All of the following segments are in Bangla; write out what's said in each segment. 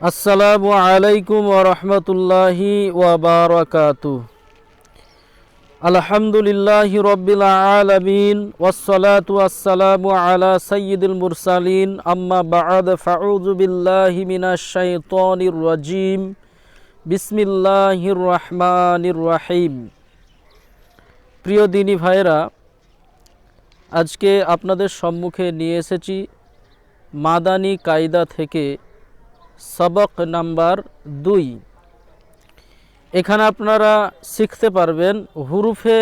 আসসালামু আলাইকুম ওরহমতুল্লাহি ওয়াবারাকাতু আলহামদুলিল্লাহ রব্বিল আলামিন, ওয়াসসালাতু ওয়াসসালামু আলা সাইয়্যিদিল মুরসালিন, আম্মা বা'দ, ফাউযু বিল্লাহি মিনাশ শাইতানির রাজিম। বিসমিল্লাহির রহমানির রহিম প্রিয় দিনী ভাইরা আজকে আপনাদের সম্মুখে নিয়ে এসেছি মাদানী কায়দা থেকে সবক নাম্বার দুই। এখানে আপনারা শিখতে পারবেন হুরুফে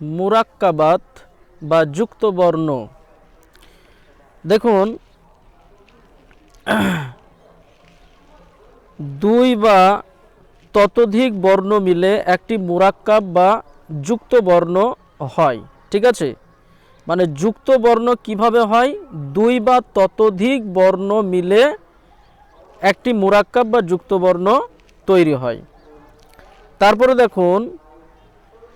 মুরাক্কাবাত বা যুক্ত বর্ণ। দেখুন, দুই বা ততোধিক বর্ণ মিলে একটি মুরাক্কাব বা যুক্ত বর্ণ হয়, ঠিক আছে? মানে যুক্ত বর্ণ কীভাবে হয়? দুই বা ততোধিক বর্ণ মিলে একটি মুরাক্কাব বা যুক্তবর্ণ তৈরি হয়। তারপরে দেখুন,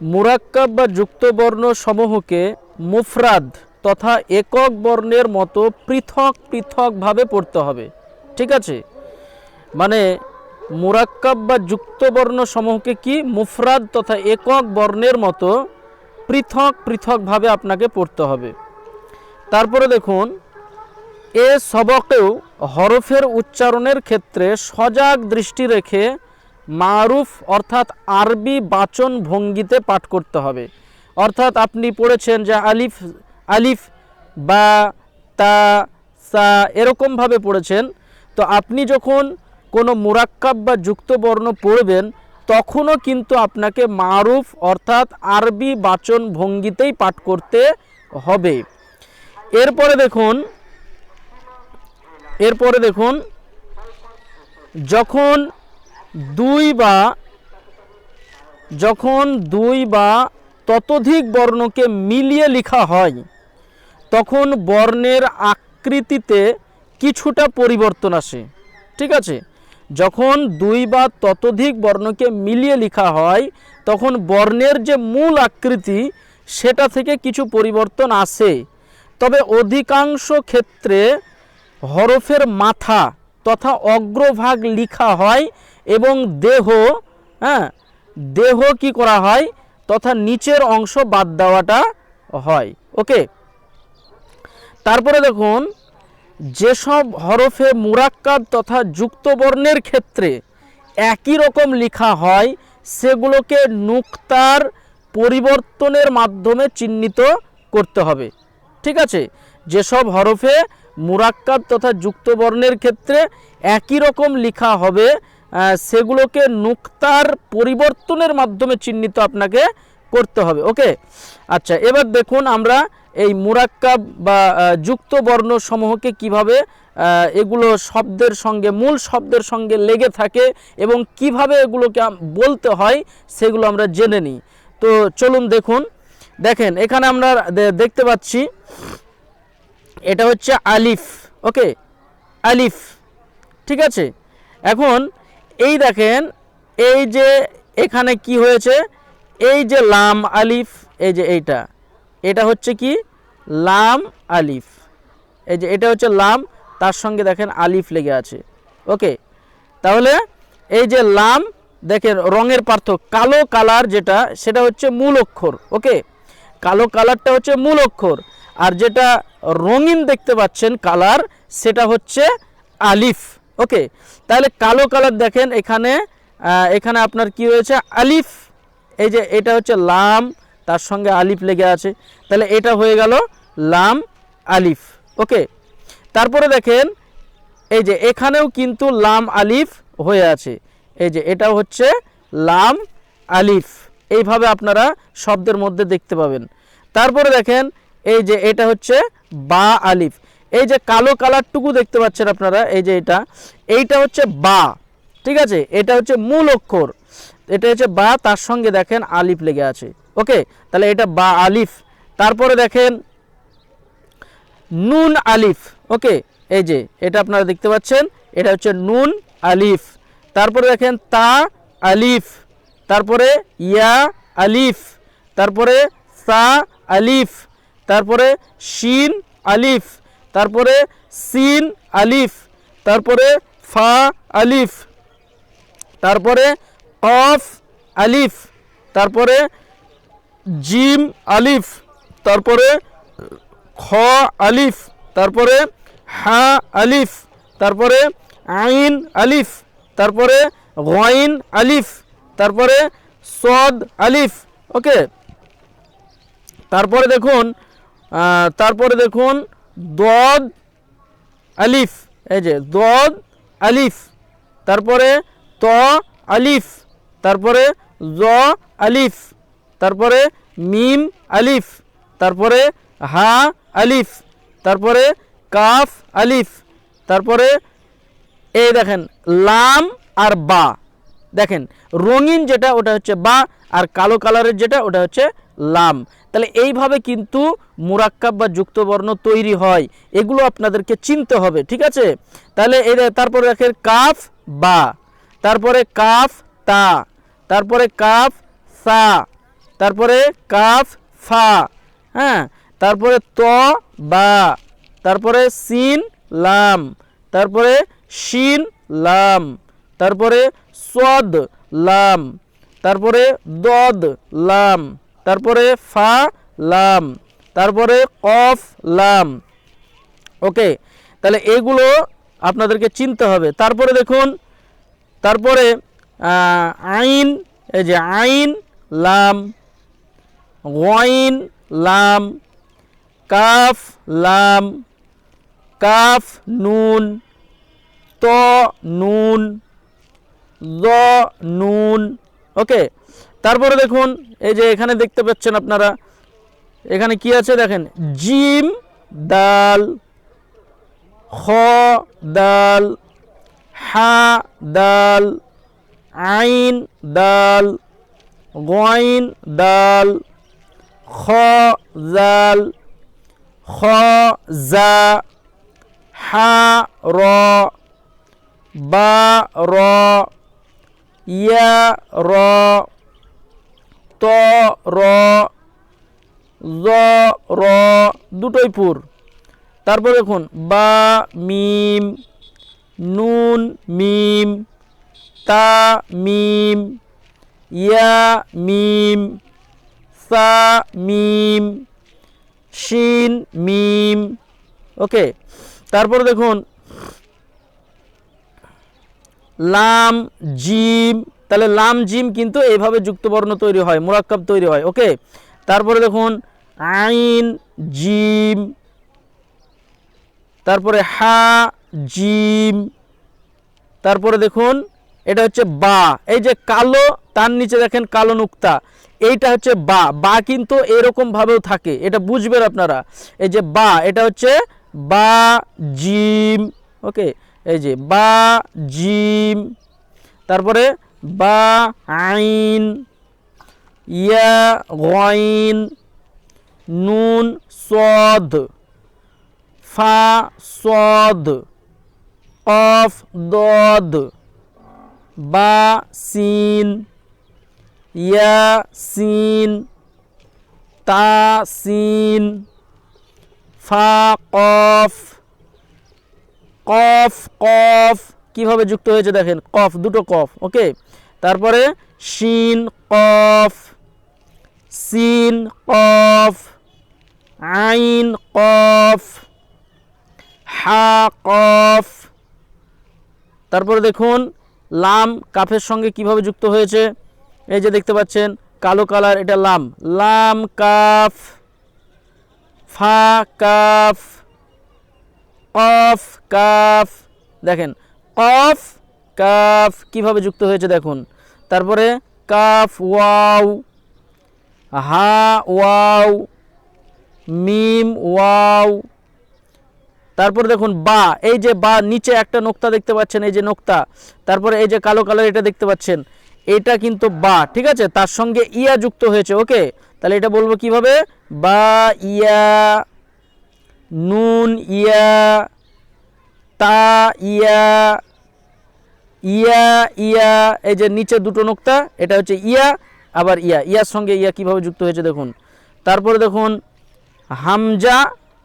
মুরাক্কাব বা যুক্তবর্ণ সমূহকে মুফরাদ তথা একক বর্ণের মতো পৃথক পৃথকভাবে পড়তে হবে। ঠিক আছে? মানে মুরাক্কাব বা যুক্তবর্ণ সমূহকে কি? মুফরাদ তথা একক বর্ণের মতো পৃথক পৃথকভাবে আপনাকে পড়তে হবে। তারপরে দেখুন, এ সবকেও হরফের উচ্চারণের ক্ষেত্রে সজাগ দৃষ্টি রেখে মারুফ অর্থাৎ আরবি বাচন ভঙ্গিতে পাঠ করতে হবে। অর্থাৎ আপনি পড়েছেন যে আলিফ আলিফ, বা, তা, সা এরকমভাবে পড়েছেন। তো আপনি যখন কোনো মুরাক্কাব বা যুক্তবর্ণ পড়বেন, তখনও কিন্তু আপনাকে মারুফ অর্থাৎ আরবি বাচন ভঙ্গিতেই পাঠ করতে হবে। এরপরে দেখুন এরপরে দেখুন, যখন দুই বা, যখন দুই বা ততোধিক বর্ণকে মিলিয়ে লেখা হয়, তখন বর্ণের আকৃতিতে কিছুটা পরিবর্তন আসে। ঠিক আছে? যখন দুই বা ততোধিক বর্ণকে মিলিয়ে লেখা হয়, তখন বর্ণের যে মূল আকৃতি, সেটা থেকে কিছু পরিবর্তন আসে। তবে অধিকাংশ ক্ষেত্রে হরফের মাথা তথা অগ্রভাগ লিখা হয় এবং দেহ হ্যাঁ দেহ কি করা হয় তথা নিচের অংশ বাদ দেওয়াটা হয়। ওকে তারপরে দেখুন, যেসব হরফে মুরাক্কাব তথা যুক্তবর্ণের ক্ষেত্রে একই রকম লিখা হয়, সেগুলোকে নুক্তার পরিবর্তনের মাধ্যমে চিহ্নিত করতে হবে। ঠিক আছে? যেসব হরফে মুরাক্কাব তথা যুক্তবর্ণের ক্ষেত্রে একই রকম লেখা হবে সেগুলোকে নুক্তার পরিবর্তনের মাধ্যমে চিহ্নিত আপনাকে করতে হবে, ওকে? আচ্ছা এবার দেখুন আমরা এই মুরাক্কাব বা যুক্ত বর্ণ সমূহকে কীভাবে এগুলো শব্দের সঙ্গে, মূল শব্দের সঙ্গে লেগে থাকে এবং কীভাবে এগুলোকে বলতে হয় সেগুলো আমরা জেনে নিই। তো চলুন দেখুন। দেখেন, এখানে আমরা দেখতে পাচ্ছি এটা হচ্ছে আলিফ, ওকে? আলিফ, ঠিক আছে? এখন এই দেখেন, এই যে এখানে কি হয়েছে? এই যে লাম আলিফ, এই যে এইটা, এটা হচ্ছে কি? লাম আলিফ, এই যে এটা হচ্ছে লাম, তার সঙ্গে দেখেন আলিফ লেগে আছে, ওকে? তাহলে এই যে লাম, দেখেন রঙের পার্থক্য, কালো কালার যেটা, সেটা হচ্ছে মূল অক্ষর, ওকে? কালো কালারটা হচ্ছে মূল অক্ষর, আর যেটা রঙিন দেখতে পাচ্ছেন কালার, সেটা হচ্ছে আলিফ। ওকে, তাহলে কালো কালার দেখেন এখানে এখানে আপনার কি হয়েছে? আলিফ। এই যে এটা হচ্ছে লাম, তার সঙ্গে আলিফ লেগে আছে। তাহলে এটা হয়ে গেল লাম, আলিফ। ওকে, তারপরে দেখেন, এই যে এখানেও কিন্তু লাম, আলিফ হয়ে আছে। এই যে এটাও হচ্ছে লাম, আলিফ। এইভাবে আপনারা শব্দের মধ্যে দেখতে পাবেন। তারপরে দেখেন এই যে এটা হচ্ছে বা আলিফ। এই যে কালো কালারটুকু দেখতে পাচ্ছেন আপনারা, এই যে এটা। এইটা হচ্ছে বা, ঠিক আছে? এটা হচ্ছে মূল অক্ষর। এটা হচ্ছে বা, তার সঙ্গে দেখেন আলিফ লেগে আছে। ওকে? তাহলে এটা বা আলিফ। তারপরে দেখেন নুন আলিফ। ওকে? এই যে, এটা আপনারা দেখতে পাচ্ছেন, এটা হচ্ছে নুন আলিফ। তারপরে দেখেন তা আলিফ। তারপরে ইয়া আলিফ। তারপরে সা আলিফ। তারপরে শিন, আলিফ। তারপরে সিন, আলিফ। তারপরে ফা, আলিফ। তারপরে কফ আলিফ। তারপরে জিম, আলিফ। তারপরে খ, আলিফ। তারপরে হা, আলিফ। তারপরে আইন, আলিফ। তারপরে গইন আলিফ। তারপরে সদ, আলিফ। ওকে? তারপরে দেখুন তারপরে দেখুন, দদ, আলিফ, এই যে, দদ, আলিফ, তারপরে ত, আলিফ, তারপরে জ, আলিফ, তারপরে মিম, আলিফ, তারপরে হা, আলিফ, তারপরে কাফ, আলিফ, তারপরে এই দেখেন, লাম আর বা। দেখেন, রঙিন যেটা, ওটা হচ্ছে বা, আর কালো কালারের যেটা, ওটা হচ্ছে লাম। তাহলে এইভাবে কিন্তু মুরাক্কাব বা যুক্ত বর্ণ তৈরি হয়। এগুলো আপনাদেরকে চিনতে হবে, ঠিক আছে? তাহলে এই তারপরে দেখেন কাফ, বা। তারপরে কাফ, তা। তারপরে কাফ, সা। তারপরে কাফ, ফা। হ্যাঁ? তারপরে ত, বা। তারপরে সিন, লাম। তারপরে শিন, লাম। তারপরে সদ, লাম। তারপরে দদ, লাম। তারপরে ফা, লাম। তারপরে কফ, লাম। ওকে? তাহলে এগুলো আপনাদেরকে চিনতে হবে। তারপরে দেখুন, তারপরে আইন, এই যে আইন, লাম। ওয়াইন লাম। কাফ লাম। কাফ, নুন। ত, নুন। জ নুন। ওকে? তারপরে দেখুন, এই যে এখানে দেখতে পাচ্ছেন আপনারা, এখানে কি আছে দেখেন? জিম, দাল, খ, দাল, হা, দাল, আইন, দাল গইন দাল, খ, জাল, খ, জা, হা, র, বা, র, ইয়া, র ত, র, জ, র, দুটোই পুর। তারপর দেখুন, বা, মিম, নুন, মিম, তা, মিম, ইয়া, মিম, সা, মিম, শিন, মিম, ওকে। তারপর দেখুন, লাম, জিম তাহলে লাম, জিম কিন্তু এইভাবে যুক্তবর্ণ তৈরি হয়, মুরাক্কাব তৈরি হয়, ওকে? তারপরে দেখুন, আইন, জিম, তারপরে হা, জিম, তারপরে দেখুন, এটা হচ্ছে বা, এই যে কালো, তার নিচে দেখেন কালো নুক্তা, এইটা হচ্ছে বা বা কিন্তু এরকম ভাবেও থাকে, এটা বুঝবেন আপনারা, এই যে বা, এটা হচ্ছে বা, জিম, ওকে? এই যে বা, জিম, তারপরে বা, আইন, ইয়া, গইন, নুন, সদ, ফা, সদ কফ দদ, বা, সিন, ইয়া, সিন, তা, সিন, ফা, কফ কফ কফ, কীভাবে যুক্ত হয়েছে দেখেন, কফ, দুটো কফ, ওকে? তারপরে শিন, কফ, সিন, কফ, আইন, কফ, হা, কফ। তারপরে দেখুন, লাম কাফের সঙ্গে কীভাবে যুক্ত হয়েছে? এই যে দেখতে পাচ্ছেন, কালো কালার, এটা লাম। লাম, কাফ, ফা, কাফ, কফ, কাফ। দেখেন, কফ, কাফ কীভাবে যুক্ত হয়েছে দেখুন। তারপরে কাফ, ওয়াও, হা, ওয়াও, মিম, ওয়াও। তারপর দেখুন বা, এই যে বা, নিচে একটা নোক্তা দেখতে পাচ্ছেন, এই যে নোক্তা। তারপরে এই যে কালো কালার এটা দেখতে পাচ্ছেন, এটা কিন্তু বা, ঠিক আছে? তার সঙ্গে ইয়া যুক্ত হয়েছে, ওকে? তাহলে এটা বলব কীভাবে? বা, ইয়া, নুন, ইয়া, তা, ইয়া ইয়া ইয়া, এই যে নিচে দুটো নোক্তা, এটা হচ্ছে ইয়া, আবার ইয়া। ইয়ার সঙ্গে ইয়া কীভাবে যুক্ত হয়েছে দেখুন। তারপরে দেখুন, হামজা,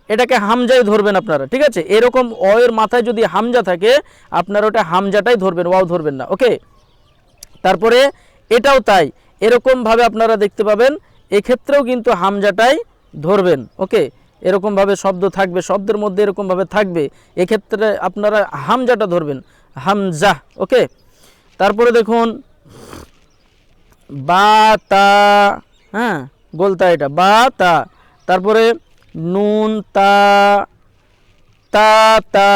এটাকে হামজাই ধরবেন আপনারা, ঠিক আছে? এরকম অ এর মাথায় যদি হামজা থাকে, আপনারা ওটা হামজাটাই ধরবেন, ওয়াও ধরবেন না, ওকে? তারপরে এটাও তাই, এরকমভাবে আপনারা দেখতে পাবেন, এক্ষেত্রেও কিন্তু হামজাটাই ধরবেন, ওকে? এরকমভাবে শব্দ থাকবে, শব্দের মধ্যে এরকমভাবে থাকবে, এক্ষেত্রে আপনারা হামজাটা ধরবেন। হামজা, ওকে? তারপরে দেখুন, বা, তা হ্যাঁ গোলতা এটা, বা, তা। তারপরে নুন, তা তা তা,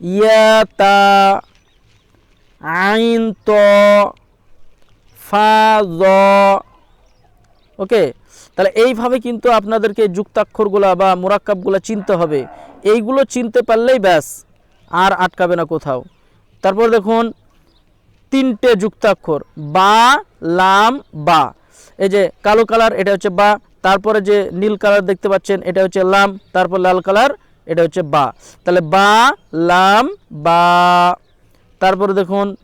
ইয়া, তা, আইন, ত, ফা, জ, ওকে? তাহলে এইভাবে কিন্তু আপনাদেরকে যুক্তাক্ষরগুলা বা মোরাক্কাবগুলা চিনতে হবে। এইগুলো চিনতে পারলেই ব্যাস। আর আটকাবে না কোথাও। তারপর দেখুন, তিনটে যুক্তাক্ষর, বা, লাম, বা। এই যে কালো কালার, এটা হচ্ছে বা। তারপরে যে নীল কালার দেখতে পাচ্ছেন, এটা হচ্ছে লাম। তারপর লাল কালার, এটা হচ্ছে বা। তাহলে বা, লাম, বা। তারপরে দেখুন,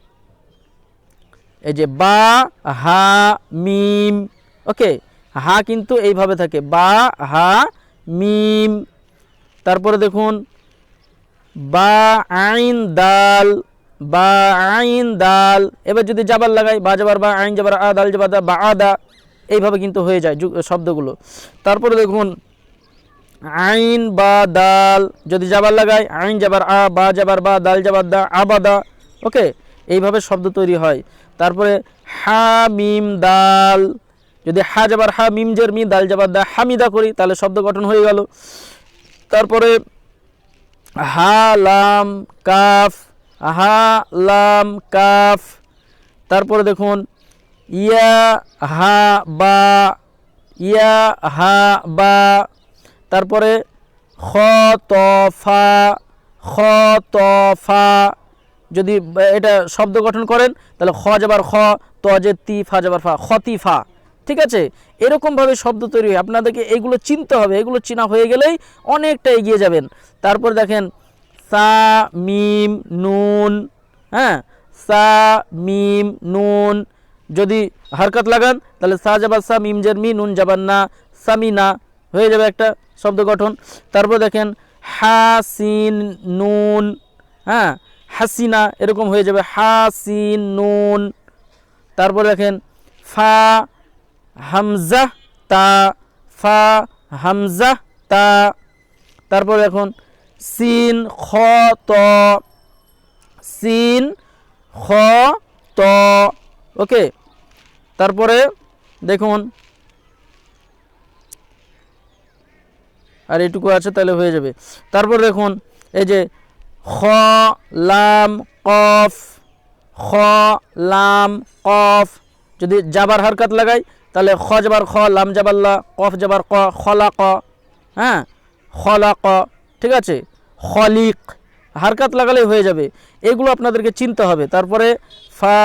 এই যে বা, হা, মিম। ওকে, হা কিন্তু এইভাবে থাকে। বা, হা, মিম। তারপরে দেখুন বা আইন দাল, বা আইন দাল। এবার যদি জাবার লাগাই, বা যাবার বা আইন যাবার আ দাল যাবার বা আদা এইভাবে কিন্তু হয়ে যায় শব্দগুলো। তারপরে দেখুন, আইন বা দাল, যদি যাবার লাগাই, আইন যাবার আ, বা যাবার বা দাল যাবার দা আবাদা ওকে? এইভাবে শব্দ তৈরি হয়। তারপরে হা মিম দাল, যদি হা যাবার হা মিম জের মি, দাল যাবার দা হামিদা করি, তাহলে শব্দ গঠন হয়ে গেল। তারপরে হা লাম, কাফ হা লাম, কাফ। তারপরে দেখুন, ইয়া, হা, বা, ইয়া, হা, বা। তারপরে, খ, ত, ফা, খ, ত, ফা। যদি এটা শব্দ গঠন করেন, তাহলে খ যাবার খ, ত যে তি, ফা যাবার ফা খতি ফা। ঠিক আছে? এরকমভাবে শব্দ তৈরি হয়। আপনাদেরকে এগুলো চিনতে হবে। এগুলো চেনা হয়ে গেলেই অনেকটা এগিয়ে যাবেন। তারপর দেখেন, সা, মিম, নুন হ্যাঁ? সা, মিম, নুন, যদি হারকাত লাগান, তাহলে সা যাবার সা, মিম জের মি, নুন যাবার না সামিনা হয়ে যাবে একটা শব্দ গঠন। তারপর দেখেন হাসিন নুন হ্যাঁ? হাসিনা এরকম হয়ে যাবে। হাসিন নুন। তারপর দেখেন, ফা হামজা, তা, ফা, হামজা, তা। তারপর এখন সিন, খ, ত। সিন, খ, ত। ওকে? তারপরে দেখুন। আর এটুকু আছে তাহলে হয়ে যাবে। তারপর দেখুন, এই যে খ, লাম, কফ। খ, লাম, কফ। যদি জাবার হারকাত লাগাই তাহলে খ যাবার খ, লাম যাবার লা, কফ যাবার ক খলা ক হ্যাঁ? খলা ক ঠিক আছে? খলিক, হারকাত লাগালে হয়ে যাবে। এগুলো আপনাদেরকে চিনতে হবে। তারপরে ফা,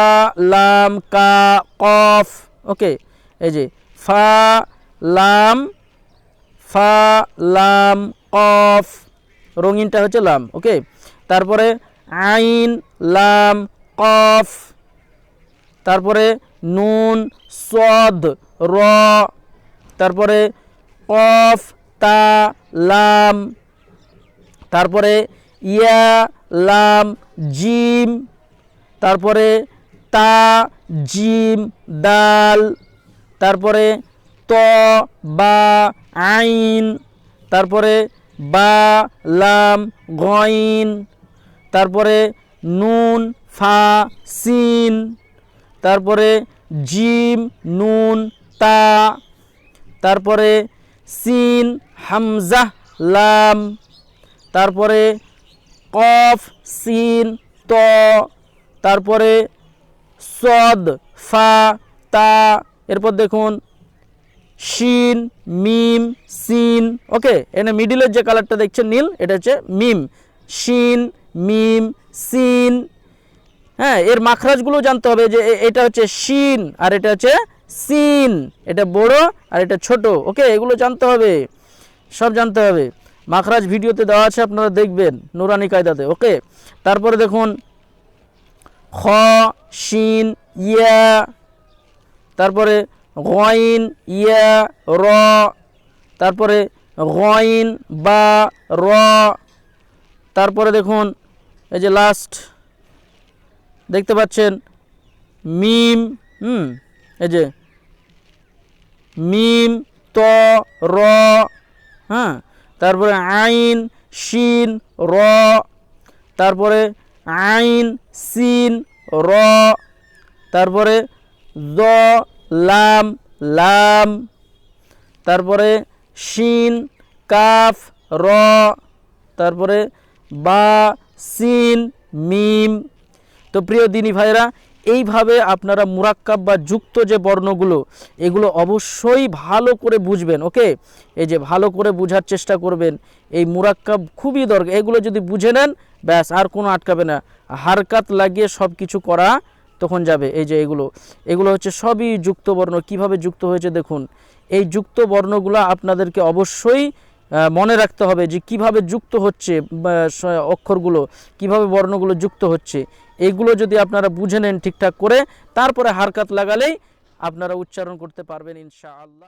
লাম, কা, কফ, ওকে? এই যে, ফা, লাম ফা, লাম, কফ, রঙিনটা হচ্ছে লাম, ওকে? তারপরে আইন, লাম, কফ, তারপরে নুন, সদ, র। তারপরে কফ, তা, লাম। তারপরে ইয়া, লাম, জিম। তারপরে তা, জিম, দাল। তারপরে ত, বা, আইন। তারপরে বা, লাম, গইন। তারপরে নুন, ফা, সিন। তারপরে জিম, নুন, তা, তারপরে সিন, হামজা, লাম, তারপরে কফ, সিন, ত, তারপরে সদ, ফা, তা, এরপর দেখুন, শিন, মিম, সিন, ওকে, এখানে মিডিলের যে কালারটা দেখছেন নীল, এটা হচ্ছে মিম, শিন, মিম, সিন হ্যাঁ এর মাখরাজগুলো জানতে হবে যে এটা হচ্ছে শিন আর এটা হচ্ছে সিন। এটা বড় আর এটা ছোট। ওকে, এগুলো জানতে হবে। সব জানতে হবে। মাখরাজ ভিডিওতে দেওয়া আছে, আপনারা দেখবেন নুরানি কায়দাতে। ওকে, তারপরে দেখুন। খ, শিন, ইয়া। তারপরে গইন ইয়া, র। তারপরে গইন বা, র। তারপরে দেখুন, এই যে লাস্ট দেখতে পাচ্ছেন? মিম, হুম, এই যে, মিম, ত, র হ্যাঁ তারপরে আইন, শিন, র, তারপরে আইন, সিন, র, তারপরে দ, লাম লাম, তারপরে শিন, কাফ, র, তারপরে বা, সিন, মিম তো প্রিয় দিনী ভাইরা এইভাবে আপনারা মুরাক্কাব বা যুক্ত যে বর্ণগুলো, এগুলো অবশ্যই ভালো করে বুঝবেন, ওকে? এই যে ভালো করে বোঝার চেষ্টা করবেন, এই মুরাক্কাব খুবই দরকার, এগুলো যদি বুঝে নেন, ব্যাস, আর কোনো আটকাবে না। হারকাত লাগিয়ে সব কিছু করা তখন যাবে, এই যে এগুলো। এগুলো হচ্ছে সবই যুক্ত বর্ণ, কীভাবে যুক্ত হয়েছে দেখুন। এই যুক্ত বর্ণগুলো আপনাদেরকে অবশ্যই মনে রাখতে হবে যে কীভাবে যুক্ত হচ্ছে অক্ষরগুলো, কীভাবে বর্ণগুলো যুক্ত হচ্ছে। এগুলো যদি আপনারা বুঝে নেন ঠিকঠাক করে, তারপরে হারকাত লাগালেই আপনারা উচ্চারণ করতে পারবেন ইনশাআল্লাহ।